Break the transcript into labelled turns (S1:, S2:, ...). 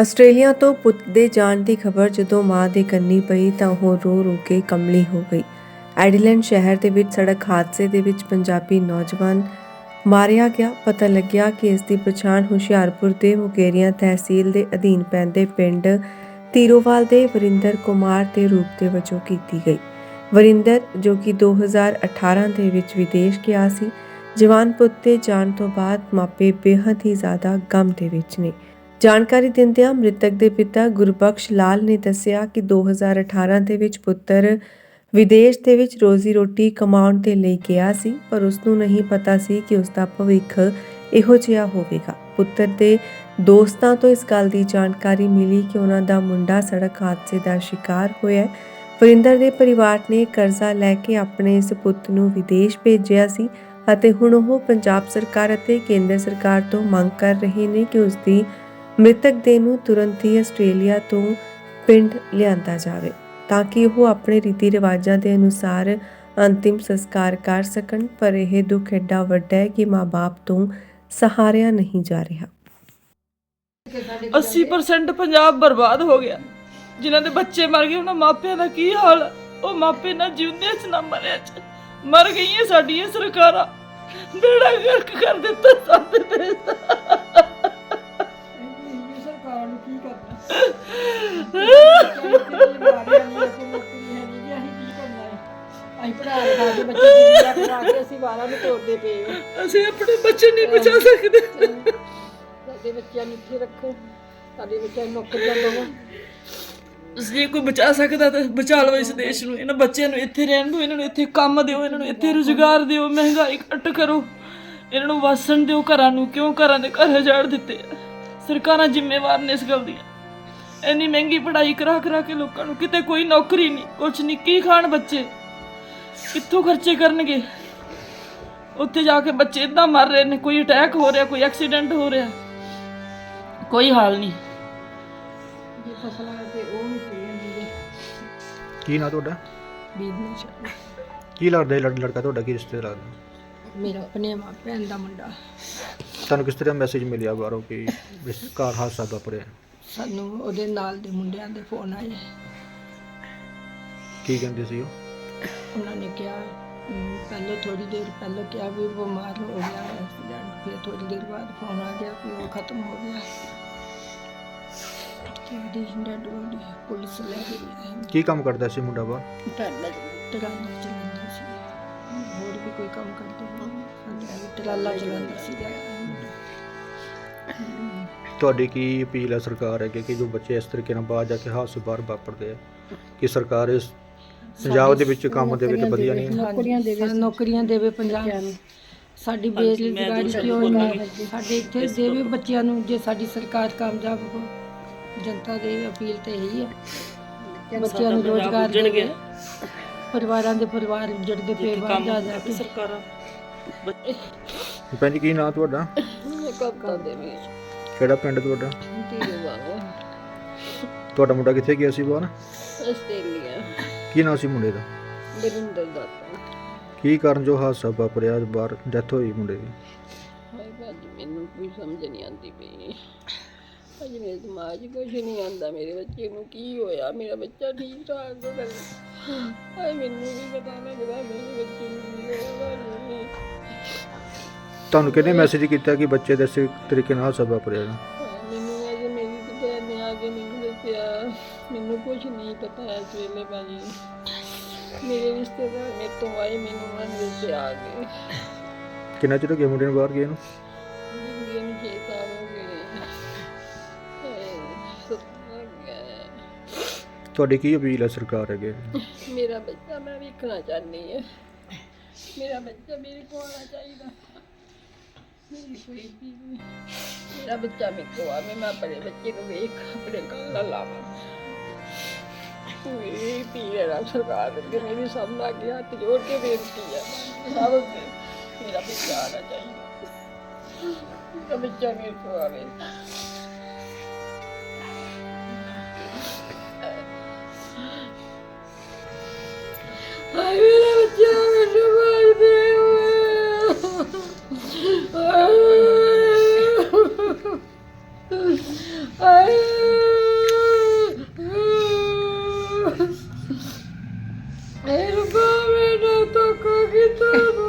S1: Australia ਤੋਂ ਪੁੱਤ ਦੇ ਜਾਣ ਦੀ ਖਬਰ ਜਦੋਂ ਮਾਂ ਦੇ ਕੰਨੀ ਪਈ ਤਾਂ ਉਹ ਰੋ ਰੋ ਕੇ ਕਮਲੀ ਹੋ ਗਈ। ਐਡੀਲੈਂਡ ਸ਼ਹਿਰ ਦੇ ਵਿੱਚ ਸੜਕ ਹਾਦਸੇ ਦੇ ਵਿੱਚ ਪੰਜਾਬੀ ਨੌਜਵਾਨ ਮਾਰਿਆ ਗਿਆ। ਪਤਾ ਲੱਗਿਆ ਕਿ ਇਸ ਦੀ ਪਛਾਣ ਹੁਸ਼ਿਆਰਪੁਰ ਦੇ ਮੁਕੇਰੀਆਂ ਤਹਿਸੀਲ ਦੇ ਅਧੀਨ ਪੈਂਦੇ ਪਿੰਡ ਤੀਰੋਵਾਲ ਦੇ ਵਰਿੰਦਰ ਕੁਮਾਰ ਦੇ ਰੂਪ ਦੇ ਵਜੋਂ ਕੀਤੀ ਗਈ। ਵਰਿੰਦਰ, ਜੋ ਕਿ 2018 ਦੇ ਵਿੱਚ ਵਿਦੇਸ਼ ਗਿਆ ਸੀ, ਜਵਾਨ ਪੁੱਤ ਦੇ ਜਾਣ ਤੋਂ ਬਾਅਦ ਮਾਪੇ ਬੇਹੱਦ ਹੀ ਜ਼ਿਆਦਾ ਗਮ ਦੇ ਵਿੱਚ ਨੇ। ਜਾਣਕਾਰੀ ਦਿੰਦਿਆਂ ਮ੍ਰਿਤਕ ਦੇ ਪਿਤਾ ਗੁਰਬਖਸ਼ ਲਾਲ ਨੇ ਦੱਸਿਆ ਕਿ 2018 ਦੇ ਵਿੱਚ ਪੁੱਤਰ ਵਿਦੇਸ਼ ਦੇ ਵਿੱਚ ਰੋਜ਼ੀ ਰੋਟੀ ਕਮਾਉਣ ਦੇ ਲਈ ਗਿਆ ਸੀ, ਪਰ ਉਸ ਨੂੰ ਨਹੀਂ ਪਤਾ ਸੀ ਕਿ ਉਸ ਦਾ ਭਵਿੱਖ ਇਹੋ ਜਿਹਾ ਹੋਵੇਗਾ। ਪੁੱਤਰ ਦੇ ਦੋਸਤਾਂ ਤੋਂ ਇਸ ਗੱਲ ਦੀ ਜਾਣਕਾਰੀ ਮਿਲੀ ਕਿ ਉਹਨਾਂ ਦਾ ਮੁੰਡਾ ਸੜਕ ਹਾਦਸੇ ਦਾ ਸ਼ਿਕਾਰ ਹੋਇਆ ਹੈ। ਵਰਿੰਦਰ ਦੇ ਪਰਿਵਾਰ ਨੇ ਕਰਜ਼ਾ ਲੈ ਕੇ ਆਪਣੇ ਇਸ ਪੁੱਤ ਨੂੰ ਵਿਦੇਸ਼ ਭੇਜਿਆ ਸੀ ਅਤੇ ਹੁਣ ਉਹ ਪੰਜਾਬ ਸਰਕਾਰ ਅਤੇ ਕੇਂਦਰ ਸਰਕਾਰ ਤੋਂ ਮੰਗ ਕਰ ਰਹੇ ਨੇ ਕਿ ਉਸ ਦੀ ਮ੍ਰਿਤਕ ਦੇਹ ਨੂੰ ਤੁਰੰਤ ਹੀ ਆਸਟ੍ਰੇਲੀਆ ਤੋਂ ਪਿੰਡ ਲਿਆਂਦਾ ਜਾਵੇ ਤਾਂ ਕਿ ਉਹ ਆਪਣੇ ਰੀਤੀ ਰਿਵਾਜਾਂ ਦੇ ਅਨੁਸਾਰ ਅੰਤਿਮ ਸੰਸਕਾਰ ਕਰ ਸਕਣ, ਪਰ ਇਹ ਦੁੱਖ ਐਡਾ ਵੱਡਾ ਹੈ ਕਿ ਮਾਪੇ ਤੋਂ ਸਹਾਰਿਆ ਨਹੀਂ ਜਾ ਰਿਹਾ।
S2: 80% ਪੰਜਾਬ ਬਰਬਾਦ ਹੋ ਗਿਆ। ਜਿਨ੍ਹਾਂ ਦੇ ਬੱਚੇ ਮਰ ਗਏ, ਉਹਨਾਂ ਮਾਪਿਆਂ ਦਾ ਕੀ ਹਾਲ? ਉਹ ਮਾਪੇ ਨਾ ਜਿਉਂਦੇ ਚ ਨਾ ਮਰਿਆ ਚ। ਮਰ ਗਈਆਂ ਸਾਡੀਆਂ ਸਰਕਾਰਾਂ। ਬੇੜਾ ਗਰਕ ਕਰ ਦਿੱਤਾ ਸਾਡੇ ਦੇਸ਼ ਦਾ
S3: ਨੂੰ ਕੀ ਕਰਨਾ? ਮਾਰਿਆ ਨਹੀਂ ਅਸੀਂ ਨੌਕਰੀ ਹੈ ਨਹੀਂ ਜੀ ਅਸੀਂ ਕੀ ਕਰਨਾ ਹੈ ਅਸੀਂ ਪੜ੍ਹਾ ਲਿਖਾ ਕੇ ਬੱਚੇ ਜਿੰਦਿਆ ਕਰਾ ਕੇ ਅਸੀਂ ਵਾਰਾਂ ਨੂੰ ਤੋੜਦੇ ਪਏ ਹਾਂ
S2: ਅਸੀਂ ਆਪਣੇ ਬੱਚੇ ਨਹੀਂ ਬਚਾ ਸਕਦੇ।
S3: ਸਾਡੇ ਬੱਚਿਆਂ ਨੂੰ ਇੱਥੇ ਰੱਖੋ ਸਾਡੇ ਬੱਚਿਆਂ ਨੂੰ ਨੌਕਰੀਆਂ ਦਿਓ
S2: ਜੇ ਕੋਈ ਬਚਾ ਸਕਦਾ ਤਾਂ ਬਚਾ ਲਓ ਇਸ ਦੇਸ਼ ਨੂੰ ਇਹਨਾਂ ਬੱਚਿਆਂ ਨੂੰ ਇੱਥੇ ਰਹਿਣ ਦਿਓ ਇਹਨਾਂ ਨੂੰ ਇੱਥੇ ਕੰਮ ਦਿਓ ਇਹਨਾਂ ਨੂੰ ਇੱਥੇ ਰੁਜ਼ਗਾਰ ਦਿਓ ਮਹਿੰਗਾਈ ਘੱਟ ਕਰੋ। ਇਹਨਾਂ ਨੂੰ ਵਸਣ ਦਿਓ ਘਰਾਂ ਨੂੰ ਕਿਉਂ? ਘਰਾਂ ਦੇ ਘਰ ਉਜਾੜ ਦਿੱਤੇ ਆ। ਸਰਕਾਰਾਂ ਜ਼ਿੰਮੇਵਾਰ ਨੇ ਇਸ ਗੱਲ ਦੀਆਂ। ਇੰਨੀ ਮਹਿੰਗੀ ਪੜ੍ਹਾਈ ਕਰਾ ਕਰਾ ਕੇ ਲੋਕਾਂ ਨੂੰ ਕਿਤੇ ਕੋਈ ਨੌਕਰੀ ਨਹੀਂ ਕੁਛ ਨਹੀਂ ਕੀ ਖਾਣ ਬੱਚੇ? ਕਿੱਥੋਂ ਖਰਚੇ ਕਰਨਗੇ? ਉੱਥੇ ਜਾ ਕੇ ਬੱਚੇ ਇਦਾਂ ਮਰ ਰਹੇ ਨੇ ਕੋਈ ਅਟੈਕ ਹੋ ਰਿਹਾ ਕੋਈ ਐਕਸੀਡੈਂਟ ਹੋ ਰਿਹਾ। ਕੋਈ ਹਾਲ ਨਹੀਂ।
S3: ਜੇ ਫਸਲਾਂ ਤੇ ਉਹ ਨਹੀਂ ਪਈ ਜਾਂਦੀ
S4: ਕੀ ਨਾਂ ਤੁਹਾਡਾ?
S3: ਬੀਜਨਸ
S4: ਕੀ ਲੱਗਦਾ ਇਹ ਲੜ- ਲੜਕਾ ਤੁਹਾਡਾ ਕੀ ਰਿਸ਼ਤੇ ਲੱਗਦਾ
S3: ਮੇਰਾ ਆਪਣੇ ਮਾਪਿਆਂ ਦਾ ਮੁੰਡਾ।
S4: ਤੁਹਾਨੂੰ ਕਿਸ ਤਰ੍ਹਾਂ ਮੈਸੇਜ ਮਿਲਿਆ ਬਾਹਰੋਂ ਕਿ ਇਸ ਕਾਰ ਹਾਦਸਾ ਵਾਪਰਿਆ?
S3: ਸਾਨੂੰ ਉਹਦੇ ਨਾਲ ਦੇ ਮੁੰਡਿਆਂ ਦੇ ਫੋਨ ਆਏ।
S4: ਕੀ ਕਹਿੰਦੇ ਸੀ ਉਹ?
S3: ਉਹਨਾਂ ਨੇ ਕਿਹਾ ਅਮ, ਪਹਿਲਾਂ ਥੋੜੀ ਦੇਰ ਪਹਿਲਾਂ ਕਿਹਾ ਵੀ ਉਹ ਬਿਮਾਰ ਹੋ ਗਿਆ ਐਕਸੀਡੈਂਟ ਫਿਰ ਥੋੜੀ ਦੇਰ ਬਾਅਦ ਫੋਨ ਆ ਗਿਆ ਕਿ ਉਹ ਖਤਮ ਹੋ ਗਿਆ। ਤੇ ਉਹਦੀ ਡੈਡ ਬੋਡੀ ਪੁਲਿਸ ਲੈ ਗਈ ਹੈ
S4: ਕੀ ਕੰਮ ਕਰਦਾ ਸੀ ਮੁੰਡਾ ਬਾਹਰ?
S3: ਟਰਾਲਾ ਚਲਾਉਂਦਾ ਸੀ। ਹੋਰ ਵੀ ਕੋਈ ਕੰਮ ਕਰਦਾ ਨਹੀਂ ਸਾਡੇ ਟਰਾਲਾ ਚਲਾਉਂਦਾ ਸੀ
S4: ਤੁਹਾਡੀ ਕੀ ਅਪੀਲ ਹੈ ਸਰਕਾਰ ਅੱਗੇ ਕਿ ਜੋ ਬੱਚੇ ਇਸ ਤਰੀਕੇ ਨਾਲ ਬਾਹਰ ਜਾ ਕੇ ਹਾਦਸੇ ਬਾਹਰ ਵਾਪਰਦੇ ਆ ਕਿ ਸਰਕਾਰ ਇਸ ਪੰਜਾਬ ਦੇ ਵਿੱਚ ਕੰਮ ਦੇ ਵਿੱਚ ਵਧੀਆ ਨਹੀਂ ਹੈ?
S3: ਨੌਕਰੀਆਂ ਦੇਵੇ ਨੌਕਰੀਆਂ ਦੇਵੇ ਪੰਜਾਬ ਨੂੰ। ਸਾਡੀ ਬੇਰੁਜ਼ਗਾਰੀ ਕਿਉਂ ਨਹੀਂ ਸਾਡੇ ਇੱਥੇ ਦੇਵੇ ਬੱਚਿਆਂ ਨੂੰ ਜੇ ਸਾਡੀ ਸਰਕਾਰ ਕਾਮਯਾਬ ਹੋ ਜਨਤਾ ਦੀ ਅਪੀਲ ਤੇ ਇਹੀ ਹੈ। ਬੱਚਿਆਂ ਨੂੰ ਰੋਜ਼ਗਾਰ ਦੇਵੇ। ਪਰਿਵਾਰਾਂ ਦੇ ਪਰਿਵਾਰ ਜੜਦੇ ਪਏ ਬਾਹਰ ਜਾ ਜਾ ਕੇ।
S2: ਸਰਕਾਰਾਂ।
S4: ਭੈਣ ਜੀ ਕੀ ਨਾਂ ਤੁਹਾਡਾ?
S3: ਕਪਤਾ ਦੇਵੇ।
S4: ਕਿਹੜਾ ਪਿੰਡ ਤੁਹਾਡਾ?
S3: ਤੀਰੇ ਵਾਲਾ
S4: ਤੁਹਾਡਾ ਮੁੰਡਾ ਕਿੱਥੇ ਗਿਆ ਸੀ ਬਾਹਰ?
S3: ਆਸਟ੍ਰੇਲੀਆ।
S4: ਕੀ ਨਾਂ ਸੀ ਮੁੰਡੇ ਦਾ?
S3: ਬਰਿੰਦਰ ਦਾਤਾ
S4: ਕੀ ਕਾਰਨ ਜੋ ਹਾਦਸਾ ਵਾਪਰਿਆ ਬਾਹਰ? ਡੈਥ ਹੋਈ ਮੁੰਡੇ ਦੀ?
S3: ਹਾਏ ਭਾਜੀ ਮੈਨੂੰ ਕੋਈ ਸਮਝ ਨਹੀਂ ਆਉਂਦੀ ਪਈ। ਅੱਜ ਮੇਰੇ ਦਿਮਾਗ 'ਚ ਕੁਝ ਨਹੀਂ ਆਉਂਦਾ। ਮੇਰੇ ਬੱਚੇ ਨੂੰ ਕੀ ਹੋਇਆ? ਮੇਰਾ ਬੱਚਾ ਠੀਕ ਠਾਕ ਹੋ ਗਿਆ। ਹਾਏ ਮੈਨੂੰ ਵੀ ਪਤਾ ਲੱਗਦਾ ਮੇਰੇ ਬੱਚੇ ਨੂੰ ਕੀ ਹੋਇਆ। ਭਾਜੀ
S4: ਤੁਹਾਨੂੰ ਕਿਹਨੇ ਮੈਸੇਜ ਕੀਤਾ ਕਿ ਬੱਚੇ ਦੇ ਇਸ ਤਰੀਕੇ ਨਾਲ ਹਾਦਸਾ ਵਾਪਰਿਆ
S3: ਮੈਨੂੰ ਅੱਜ ਮੇਰੀ ਕਿਤੇ ਨੇ ਆ ਕੇ ਮੈਨੂੰ ਦੱਸਿਆ। ਮੈਨੂੰ ਕੁਝ ਨਹੀਂ ਪਤਾ ਇਸ ਵੇਲੇ ਭਾਜੀ। ਮੇਰੇ ਰਿਸ਼ਤੇਦਾਰ ਮੇਰੇ ਤੋਂ ਆਏ ਮੈਨੂੰ ਉਹਨਾਂ ਨੇ ਦੱਸਿਆ ਆ ਕੇ।
S4: ਕਿੰਨਾ ਚਿਰ ਹੋ ਗਿਆ ਮੁੰਡੇ ਨੂੰ ਬਾਹਰ ਗਏ ਨੂੰ?
S3: ਜ਼ਿੰਦਗੀ ਨੂੰ ਛੇ ਸਾਲ ਹੋ ਗਏ। ਹਾਏ, ਸੁਪਨਾ ਗਿਆ
S4: ਤੁਹਾਡੀ ਕੀ ਅਪੀਲ ਹੈ ਸਰਕਾਰ ਅੱਗੇ?
S3: ਮੇਰਾ ਬੱਚਾ ਮੈਂ ਵੇਖਣਾ ਚਾਹਨੀ ਹਾਂ। ਮੇਰਾ ਬੱਚਾ ਮੇਰੇ ਕੋਲ ਆਉਣਾ ਚਾਹੀਦਾ। ਮੇਰਾ ਬੱਚਾ ਮੇਰੇ ਕੋਲ ਆਵੇ ਮੈਂ ਆਪਣੇ ਬੱਚੇ ਨੂੰ ਵੇਖ, ਆਪਣੇ ਕੰਨ ਲਾਵਾਂ। ਮੇਰੀ ਪੀੜਾ ਸਰਕਾਰ ਅੱਗੇ ਮੇਰੀ ਸਭ ਨਾਲ ਅੱਗੇ ਹੱਥ ਜੋੜ ਕੇ ਬੇਨਤੀ ਹੈ। ਸਭ ਅੱਗੇ ਮੇਰਾ ਬੱਚਾ ਆਉਣਾ ਚਾਹੀਦਾ। ਮੇਰਾ ਬੱਚਾ ਮੇਰੇ ਕੋਲ ਆਵੇ।
S2: Oh.